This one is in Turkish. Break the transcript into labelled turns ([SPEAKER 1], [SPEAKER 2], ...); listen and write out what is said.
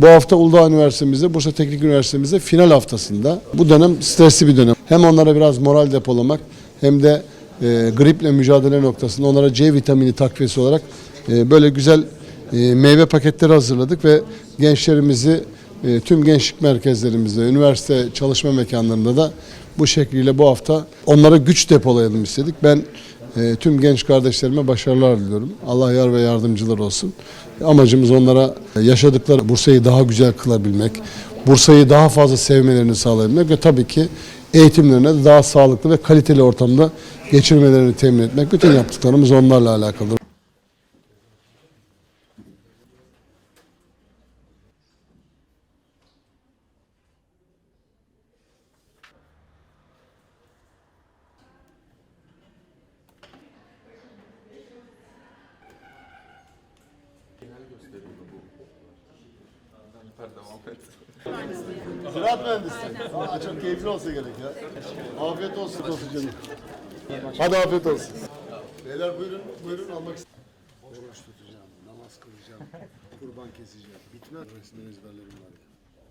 [SPEAKER 1] Bu hafta Uludağ Üniversitemizde, Bursa Teknik Üniversitemizde final haftasında. Bu dönem stresli bir dönem. Hem onlara biraz moral depolamak hem de e, griple mücadele noktasında onlara C vitamini takviyesi olarak e, böyle güzel e, meyve paketleri hazırladık ve gençlerimizi e, tüm gençlik merkezlerimizde, üniversite çalışma mekanlarında da bu şekliyle bu hafta onlara güç depolayalım istedik. Ben e, tüm genç kardeşlerime başarılar diliyorum. Allah yar ve yardımcılar olsun. Amacımız onlara yaşadıkları Bursa'yı daha güzel kılabilmek, Bursa'yı daha fazla sevmelerini sağlayabilmek ve tabii ki eğitimlerine daha sağlıklı ve kaliteli ortamda geçirmelerini temin etmek. Bütün yaptıklarımız onlarla alakalı. Ziraat mühendisliği. Aa, çok keyifli olsa gerek ya. Afiyet olsun olsun canım. Hadi afiyet olsun. Beyler buyurun, buyurun almak istedim. Oruç tutacağım, namaz kılacağım, kurban keseceğim. Bitmez. Resimden ezberlerim var ya.